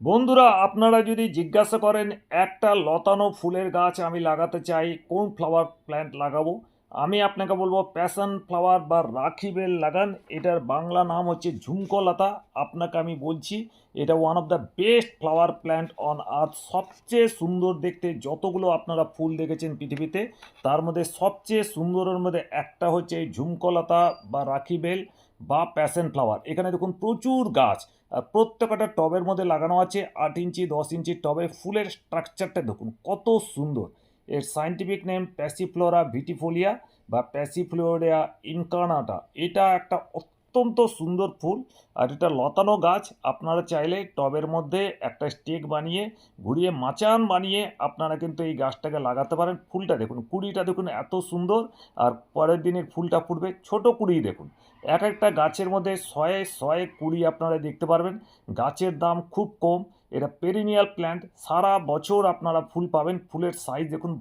বন্ধুরা, আপনারা যদি জিজ্ঞাসা করেন, একটা লতানো ফুলের গাছ আমি লাগাতে চাই, কোন ফ্লাওয়ার প্ল্যান্ট লাগাবো? আমি আপনাকে বলব, প্যাশন ফ্লাওয়ার বা রাখি বেল লাগান, এটার বাংলা নাম হচ্ছে ঝুমকলতা আপনাকে আমি বলছি, এটা one of the best flower plant on earth সবচেয়ে সুন্দর দেখতে, যতগুলো আপনারা ফুল দেখেছেন পৃথিবীতে, তার মধ্যে সবচেয়ে সুন্দরের মধ্যে একটা হচ্ছে এই ঝুমকলতা বা রাখি বেল বা প্যাশন ফ্লাওয়ার। এখানে দেখুন, প্রচুর গাছ। প্রত্যেকটা টবের মধ্যে লাগানো আছে আট ইঞ্চি, দশ ইঞ্চি টবে ফুলের স্ট্রাকচারটা দেখুন, কত সুন্দর। এর সাইন্টিফিক নেম প্যাসিফ্লোরা ভিটিফোলিয়া বা প্যাসিফ্লোরিয়া ইনকানাটা এটা একটা অত্যন্ত সুন্দর ফুল। আর এটা লতানো গাছ, আপনারা চাইলে টবের মধ্যে একটা স্টেক বানিয়ে, ঘুরিয়ে মাচান বানিয়ে আপনারা কিন্তু এই গাছটাকে লাগাতে পারেন। ফুলটা দেখুন, কুড়িটা দেখুন, এত সুন্দর। আর পরের দিনের ফুলটা ফুটবে, ছোট কুড়ি দেখুন। এক একটা গাছের মধ্যে শয়ে শয়ে কুড়ি আপনারা দেখতে পারবেন। গাছের দাম খুব কম। এটা পেরিনিয়াল প্ল্যান্ট, সারা বছর আপনারা ফুল পাবেন। ফুলের সাইজ দেখুন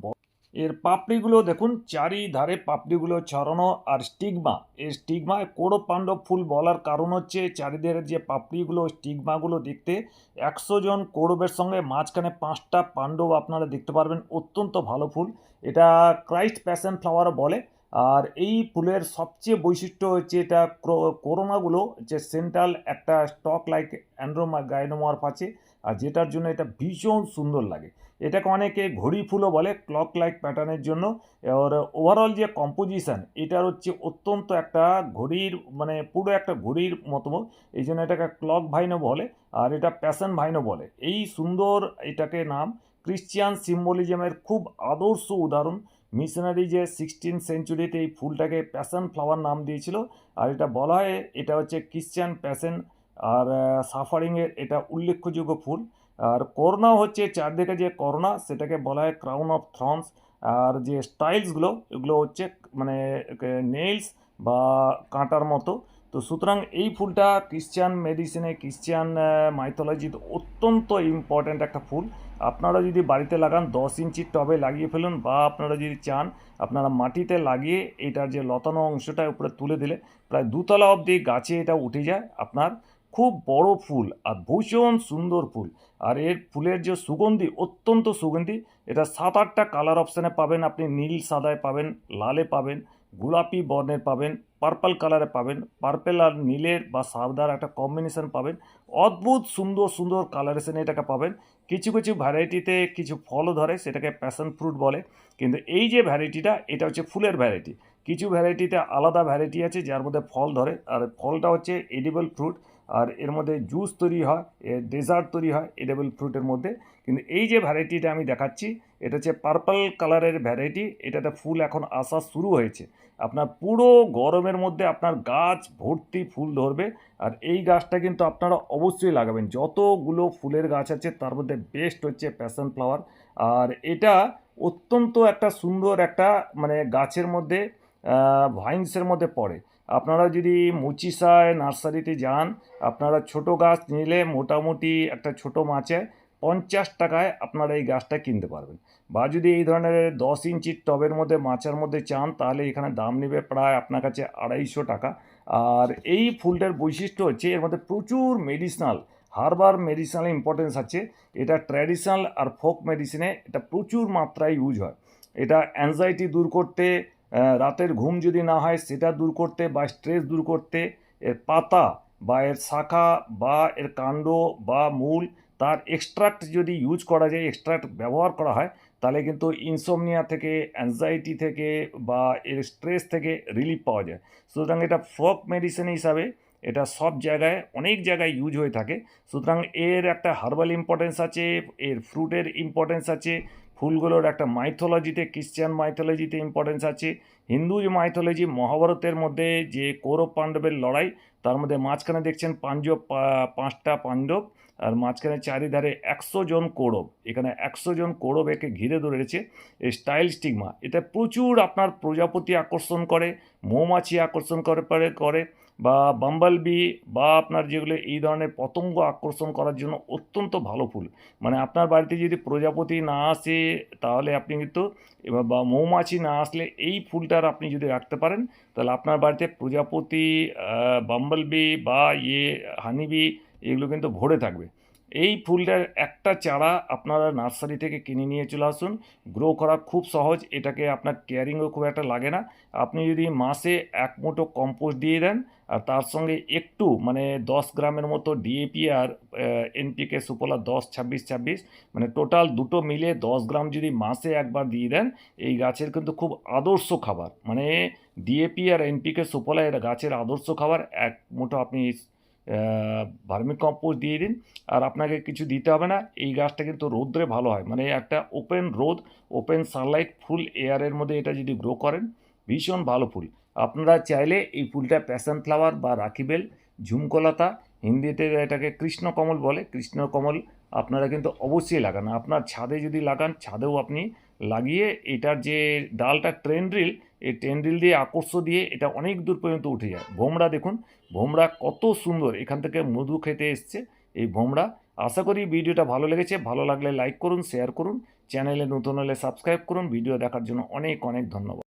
এর পাপড়িগুলো দেখুন, চারিধারে পাপড়িগুলো ছড়ানো আর স্টিগমা। এর স্টিগমায় কোড়ো পাণ্ডব ফুল বলার কারণ হচ্ছে চারিধারে যে পাপড়িগুলো, স্টিগমাগুলো দেখতে একশো জন কৌরবের সঙ্গে মাঝখানে পাঁচটা পাণ্ডব আপনারা দেখতে পারবেন, অত্যন্ত ভালো ফুল। এটা ক্রাইস্ট প্যাশন ফ্লাওয়ারও বলে। আর এই ফুলের সবচেয়ে বৈশিষ্ট্য হচ্ছে এটা ক্রো- করোনাগুলো যে সেন্ট্রাল একটা স্টক লাইক অ্যান্ড্রোমা, গাইনোমর্ফ আছে আর যেটার জন্য এটা ভীষণ সুন্দর লাগে। এটাকে অনেকে ঘড়ি ফুলও বলে ক্লক লাইক প্যাটার্নের জন্য। আর ওভারঅল যে কম্পোজিশান এটার হচ্ছে অত্যন্ত একটা ঘড়ির মানে পুরো একটা ঘড়ির মতো এই জন্য এটাকে ক্লক ভাইনও বলে আর এটা প্যাশন ভাইনও বলে। এই সুন্দর এটাকে নাম ক্রিশ্চিয়ান সিম্বলিজমের খুব আদর্শ উদাহরণ। মিশনারি যে সিক্সটিন সেঞ্চুরিতে এই ফুলটাকে প্যাশন ফ্লাওয়ার নাম দিয়েছিল। আর এটা বলা হয়, এটা হচ্ছে ক্রিশ্চিয়ান প্যাশন আর সাফারিংয়ের এটা উল্লেখযোগ্য ফুল আর করোনা হচ্ছে চারদিকে যে করোনা সেটাকে বলা হয় ক্রাউন অফ থ্রন্স আর যে স্টাইলসগুলো এগুলো হচ্ছে মানে নেইলস বা কাঁটার মতো। তো সুতরাং এই ফুলটা ক্রিশ্চিয়ান মেডিসিনে ক্রিশ্চিয়ান মাইথোলজিতে অত্যন্ত ইম্পর্ট্যান্ট একটা ফুল আপনারা যদি বাড়িতে লাগান, দশ ইঞ্চির টবে লাগিয়ে ফেলুন বা আপনারা যদি চান, আপনারা মাটিতে লাগিয়ে এটার যে লতানো অংশটা উপরে তুলে দিলে, প্রায় দুতলা অবধি গাছে এটা উঠে যায় আপনার। খুব বড় ফুল আর ভীষণ সুন্দর ফুল। আর এর ফুলের যে সুগন্ধি, অত্যন্ত সুগন্ধি, এটা সাত আটটা কালার অপশানে পাবেন আপনি। নীল সাদায় পাবেন, লালে পাবেন, গোলাপি বর্ণের পাবেন পার্পল কালারে পাবেন পার্পেল আর নীলের বা সাদার একটা কম্বিনেশন পাবেন। অদ্ভুত সুন্দর সুন্দর কালারেশন এটাকে পাবেন। কিছু কিছু ভ্যারাইটিতে কিছু ফলও ধরে, সেটাকে প্যাশন ফ্রুট বলে। কিন্তু এই যে ভ্যারাইটিটা এটা হচ্ছে ফুলের ভ্যারাইটি কিছু ভ্যারাইটিতে আলাদা ভ্যারাইটি আছে, যার মধ্যে ফল ধরে। আর ফলটা হচ্ছে এডিবল ফ্রুট আর এর মধ্যে জুস তৈরি হয় এর ডেজার্ট তৈরি হয় এডেবল ফ্রুটের মধ্যে। কিন্তু এই যে ভ্যারাইটিটা আমি দেখাচ্ছি, এটা হচ্ছে পার্পল কালারের ভ্যারাইটি এটাতে ফুল এখন আসা শুরু হয়েছে। আপনার পুরো গরমের মধ্যে আপনার গাছ ভর্তি ফুল ধরবে, আর এই গাছটা কিন্তু আপনারা অবশ্যই লাগাবেন। যতগুলো ফুলের গাছ আছে, তার মধ্যে বেস্ট হচ্ছে প্যাশন ফ্লাওয়ার আর এটা অত্যন্ত একটা সুন্দর একটা মানে গাছের মধ্যে ভাইন্সের মধ্যে পড়ে। আপনারা যদি মুচিসায় নার্সারিতে যান, আপনারা ছোট গাছ নিলে মোটামুটি একটা ছোট মাছে পঞ্চাশ টাকায় আপনারা এই গাছটা কিনতে পারবেন। বা যদি এই ধরনের দশ ইঞ্চির টবের মধ্যে মাচার মধ্যে চান, তাহলে এখানে দাম নেবে প্রায় আপনার কাছে আড়াইশো টাকা। আর এই ফুলটার বৈশিষ্ট্য হচ্ছে, এর মধ্যে প্রচুর মেডিসিনাল হারবার মেডিসিনাল ইম্পর্টেন্স আছে। এটা ট্র্যাডিশনাল আর ফোক মেডিসিনে এটা প্রচুর মাত্রায় ইউজ হয়। এটা অ্যাংজাইটি দূর করতে রাতের ঘুম যদি না হয়, সেটা দূর করতে বা স্ট্রেস দূর করতে এর পাতা বা এর শাখা বা এর কাণ্ড বা মূল তার এক্সট্রাক্ট যদি ইউজ করা যায় এক্সট্রাক্ট ব্যবহার করা হয়, তাহলে কিন্তু ইনসোমনিয়া থেকে অ্যাংজাইটি থেকে বা এর স্ট্রেস থেকে রিলিফ পাওয়া যায়। সুতরাং এটা ফক মেডিসিন হিসাবে এটা সব জায়গায়, অনেক জায়গায় ইউজ হয়ে থাকে। সুতরাং এর একটা হার্বাল ইম্পর্টেন্স আছে, এর ফ্রুটের ইম্পর্টেন্স আছে ফুলগুলোর একটা মাইথোলজিতে ক্রিশ্চিয়ান মাইথোলজিতে ইম্পর্টেন্স আছে। হিন্দু যে মাইথোলজি মহাভারতের মধ্যে যে কৌরব পাণ্ডবের লড়াই, তার মধ্যে মাঝখানে দেখছেন পাঞ্জব পাঁচটা পাণ্ডব, আর মাঝখানে চারিধারে একশো জন কৌরব। এখানে একশো জন কৌরব একে ঘিরে ধরেছে এই স্টাইল স্টিগমা এটা প্রচুর আপনার প্রজাপতি আকর্ষণ করে, মৌমাছি আকর্ষণ করে করে। বা বাম্বাল বি আপনার যেগুলো এই ধরনের পতঙ্গ আকর্ষণ করার জন্য অত্যন্ত ভালো ফুল। মানে আপনার বাড়িতে যদি প্রজাপতি না আসে, তাহলে আপনি কিন্তু এবার বা মৌমাছি না আসলে এই ফুলটার আপনি যদি রাখতে পারেন, তাহলে আপনার বাড়িতে প্রজাপতি বাম্বল বি বা ইয়ে হানিবি এগুলো কিন্তু ভরে থাকবে। এই ফুলটার একটা চারা আপনারা নার্সারি থেকে কিনে নিয়ে চলে আসুন। গ্রো করা খুব সহজ, এটাকে আপনার কেয়ারিংও খুব একটা লাগে না। আপনি যদি মাসে এক মুঠো কম্পোস্ট দিয়ে দেন আর তার সঙ্গে একটু মানে দশ গ্রামের মতো ডিএপি আর এনপিকে সুপলা দশ, ছাব্বিশ ছাব্বিশ মানে টোটাল দুটো মিলে দশ গ্রাম যদি মাসে একবার দিয়ে দেন, এই গাছের কিন্তু খুব আদর্শ খাবার। মানে ডিএপি আর এনপিকে সুপলা এটা গাছের আদর্শ খাবার, এক মুঠো আপনি ভার্মি কম্পোস্ট দিয়ে দিন, আর আপনাকে কিছু দিতে হবে না, এই গাছটা কিন্তু রৌদ্রে ভালো হয়। মানে একটা ওপেন রোদ ওপেন সানলাইট ফুল এয়ারের মধ্যে এটা যদি গ্রো করেন ভীষণ ভালো ফুল। আপনারা চাইলে এই ফুলটা প্যাশন ফ্লাওয়ার বা রাখিবেল ঝুমকলতা, হিন্দিতে এটাকে কৃষ্ণকমল বলে। কৃষ্ণকমল আপনারা কিন্তু অবশ্যই লাগান। আপনার ছাদে যদি লাগান, ছাদেও আপনি লাগিয়ে এটার যে ডালটা ট্রেন্ড্রিল এই ট্রেন্ড্রিল দিয়ে আকর্ষ দিয়ে এটা অনেক দূর পর্যন্ত উঠে যায়। ভোমরা দেখুন, ভোমরা কত সুন্দর। এখান থেকে মধু খেতে এসছে এই ভোমরা। আশা করি ভিডিওটা ভালো লেগেছে। ভালো লাগলে লাইক করুন শেয়ার করুন। চ্যানেলে নতুন হলে সাবস্ক্রাইব করুন। ভিডিও দেখার জন্য অনেক অনেক ধন্যবাদ।